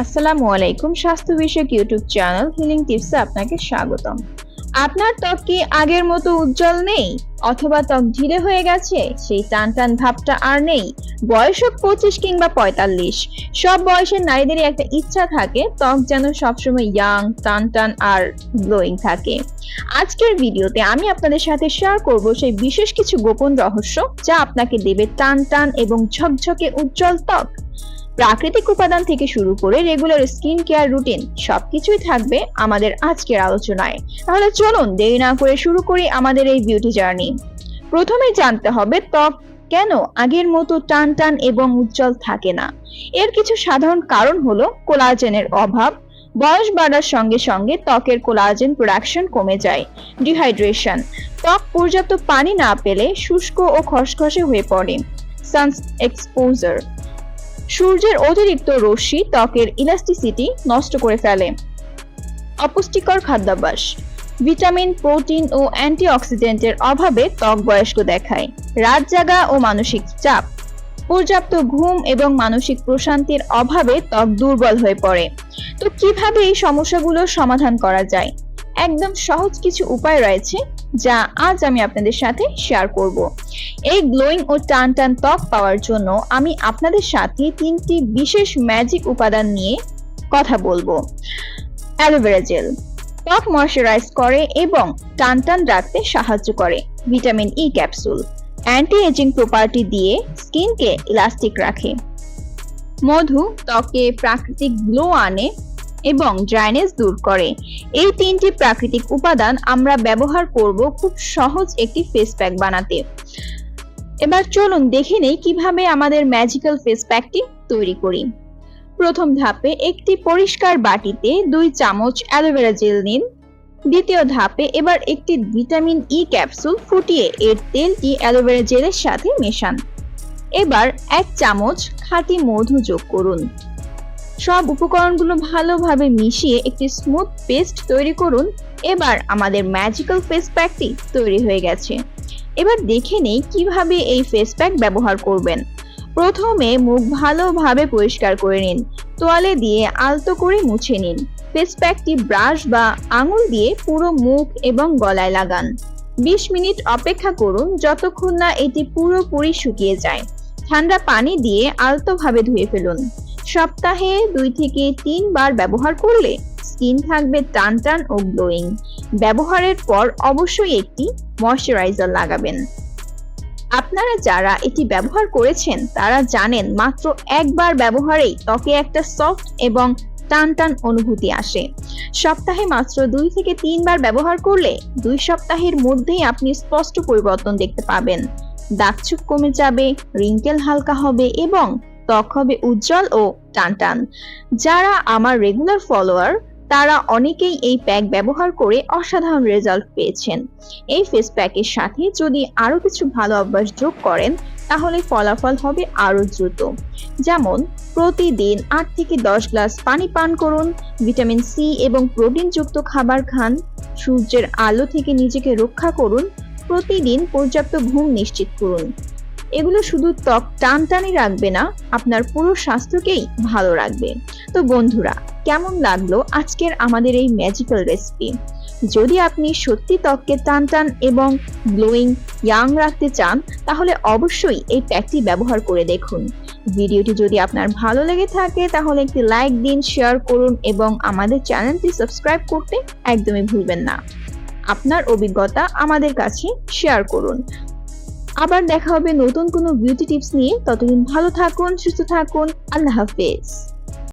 আসসালামু আলাইকুম স্বাস্থ্য বিষয়ক ইউটিউব চ্যানেল হিলিং টিপসে আপনাকে স্বাগতম। আপনার ত্বক কি আগের মতো উজ্জ্বল নেই? অথবা ত্বক ঢিলে হয়ে গেছে? সেই টান টান ভাবটা আর নেই। বয়স হোক পঁচিশ কিংবা পঁয়তাল্লিশ, সব বয়সের নারীদেরই একটা ইচ্ছা থাকে ত্বক যেন সবসময় ইয়াং টান টান আর গ্লোয়িং থাকে। আজকের ভিডিওতে আমি আপনাদের সাথে শেয়ার করব সেই বিশেষ কিছু গোপন রহস্য যা আপনাকে দেবে টান টান এবং ঝকঝকে উজ্জ্বল ত্বক। প্রাকৃতিক উপাদান থেকে শুরু করে রেগুলার স্কিন কেয়ার রুটিন সবকিছুই থাকবে আমাদের আজকের আলোচনায়। তাহলে চলুন দেরি না করে শুরু করি আমাদের এই বিউটি জার্নি প্রথমে জানতে হবে ত্বক কেন আগের মতো টান টান এবং উজ্জ্বল থাকে না? এর কিছু সাধারণ কারণ হলো কোলাজেনের অভাব। বয়স বাড়ার সঙ্গে সঙ্গে ত্বকের কোলাজেন প্রোডাকশন কমে যায় ডিহাইড্রেশন ত্বক পর্যাপ্ত পানি না পেলে শুষ্ক ও খসখসে হয়ে পড়ে সান এক্সপোজার সূর্যের অতিরিক্ত রশ্মি ত্বকের ইলাস্টিসিটি নষ্ট করে ফেলে। অপুষ্টিকর খাদ্যাভ্যাস। ভিটামিন, প্রোটিন ও অ্যান্টিঅক্সিডেন্টের অভাবে ত্বক বয়স্ক দেখায়। রাত জাগা ও মানসিক চাপ। পর্যাপ্ত ঘুম এবং মানসিক প্রশান্তির অভাবে ত্বক দুর্বল হয়ে পড়ে। তো কীভাবে এই সমস্যাগুলোর সমাধান করা যায়? একদম সহজ কিছু উপায় রয়েছে যা আজ আমি আপনাদের সাথে শেয়ার করব। এই গ্লোয়িং ও টান টান ত্বক পাওয়ার জন্য আমি আপনাদের সাথে তিনটি বিশেষ ম্যাজিক উপাদান নিয়ে কথা বলব। অ্যালোভেরা জেল ত্বক ময়শ্চারাইজ করে এবং টান টান রাখতে সাহায্য করে vitamin E capsule anti ageing property দিয়ে স্কিনকে ইলাস্টিক রাখে। মধু ত্বকে প্রাকৃতিক গ্লো আনে এবং ড্রাইনেজ দূর করে। এই তিনটি প্রাকৃতিক উপাদান আমরা ব্যবহার করব খুব সহজ একটি ফেস প্যাক বানাতে। এবার চলুন দেখে নেই কীভাবে আমাদের ম্যাজিক্যাল ফেস প্যাকটি তৈরি করি। প্রথম ধাপে একটি পরিষ্কার বাটিতে দুই চামচ অ্যালোভেরা জেল নিন। দ্বিতীয় ধাপে এবার একটি ভিটামিন ই ক্যাপসুল ফুটিয়ে এর তেলটি অ্যালোভেরা জেলের সাথে মেশান। এবার এক চামচ খাঁটি মধু যোগ করুন। সব উপকরণগুলো ভালোভাবে মিশিয়ে একটি স্মুথ পেস্ট তৈরি করুন। এবার আমাদের ম্যাজিক্যাল ফেস প্যাকটি তৈরি হয়ে গেছে। এবার দেখে নেই কীভাবে এই ফেস প্যাক ব্যবহার করবেন। প্রথমে মুখ ভালোভাবে পরিষ্কার করে নিন। তোয়ালে দিয়ে আলতো করে মুছে নিন। ফেস প্যাকটি ব্রাশ বা আঙুল দিয়ে পুরো মুখ এবং গলায় লাগান। বিশ মিনিট অপেক্ষা করুন যতক্ষণ না এটি পুরোপুরি শুকিয়ে যায়। ঠান্ডা পানি দিয়ে আলতোভাবে ধুয়ে ফেলুন। সপ্তাহে দুই থেকে তিনবার ব্যবহার করলে স্কিন থাকবে টান টান ও গ্লোয়িং। ব্যবহারের পর অবশ্যই একটি ময়শ্চারাইজার লাগাবেন। আপনারা যারা এটি ব্যবহার করেছেন, তারা জানেন মাত্র একবার ব্যবহারেই ত্বকে একটা সফট এবং টান টান অনুভূতি আসে। সপ্তাহে মাত্র দুই থেকে তিনবার ব্যবহার করলে দুই সপ্তাহের মধ্যেই আপনি স্পষ্ট পরিবর্তন দেখতে পাবেন। দাগচুপ কমে যাবে, রিঙ্কেল হালকা হবে এবং ত্বক হবে উজ্জ্বল ও টানটান। যারা আমার রেগুলার ফলোয়ার তারা অনেকেই এই প্যাক ব্যবহার করে অসাধারণ রেজাল্ট পেয়েছেন। এই ফেস প্যাকের সাথে যদি আরও কিছু ভালো অভ্যাস যোগ করেন, তাহলে ফলাফল হবে আরও দ্রুত। যেমন, প্রতিদিন আট থেকে দশ গ্লাস পানি পান করুন ভিটামিন সি এবং প্রোটিনযুক্ত খাবার খান, সূর্যের আলো থেকে নিজেকে রক্ষা করুন, প্রতিদিন পর্যাপ্ত ঘুম নিশ্চিত করুন। এগুলো শুধু ত্বক টান টানি রাখবে না, আপনার পুরো স্বাস্থ্যকেই ভালো রাখবে। তো বন্ধুরা, কেমন লাগল আজকের আমাদের এই ম্যাজিক্যাল রেসিপি যদি আপনি সত্যি ত্বককে টান টান এবং গ্লোয়িং ইয়াং রাখতে চান, তাহলে অবশ্যই এই প্যাকটি ব্যবহার করে দেখুন। ভিডিওটি যদি আপনার ভালো লেগে থাকে, তাহলে একটি লাইক দিন শেয়ার করুন এবং আমাদের চ্যানেলটি সাবস্ক্রাইব করতে একদমই ভুলবেন না। আপনার অভিজ্ঞতা আমাদের কাছে শেয়ার করুন। আবার দেখা হবে নতুন কোনো বিউটি টিপস নিয়ে। ততদিন ভালো থাকুন, সুস্থ থাকুন। আল্লাহ হাফেজ।